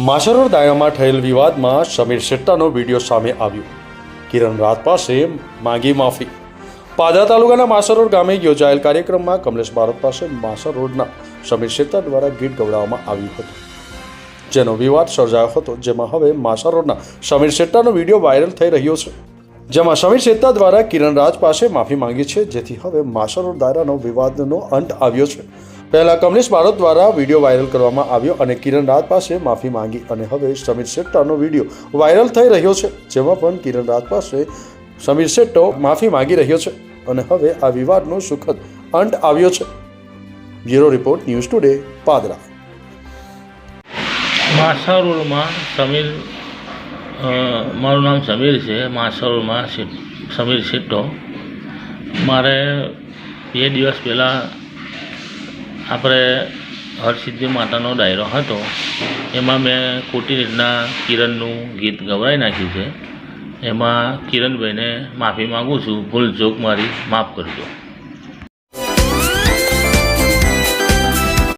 માશરોર દાયામાં થયેલ વિવાદમાં સમીર શેટ્ટાનો વીડિયો સામે આવ્યો. કિરણ રાત પાસે માંગી માફી. પાદરા તાલુકાના માસરોડ ગામે યોજાયેલ કાર્યક્રમમાં કમલેશ ભારત પાસે માસર રોડના સમીર શેટ્ટા દ્વારા ગીત ગવડાવવામાં આવ્યું હતું. જેનો વિવાદ સર્જાયો હતો, જેમાં હવે માસરોડના સમીર શેટ્ટાનો વીડિયો વાયરલ થઈ રહ્યો છે. જેમાં સમીર શેટ્ટા દ્વારા કિરણ રાજ પાસે માફી માંગી છે, જેથી હવે માસરોડ દાયરાનો વિવાદનો અંત આવ્યો છે. પહેલા કમલેશ ભારત દ્વારા વીડિયો વાયરલ કરવામાં આવ્યો અને કિરણ રાત પાસે માફી માંગી અને હવે સમીર શેટ્ટાનો વીડિયો વાયરલ થઈ રહ્યો છે, જેમાં પણ કિરણ રાત પાસે સમીર શેટ્ટો માફી માંગી રહ્યો છે અને હવે આ વિવાદનો સુખદ અંત આવ્યો છે. Bureau report news today, Padra. માસારોલમાં Sameer મારું નામ સમીર છે. માસારોલમાં સમીર શેટ્ટો. મારે બે દિવસ પહેલાં આપણે હરસિદ્ધિ માતાનો ડાયરો હતો, એમાં મેં ખોટી રીતના કિરણનું ગીત ગવરાઈ નાખ્યું છે. એમાં કિરણભાઈને માફી માગું છું, ભૂલ જોક મારી માફ કરજો.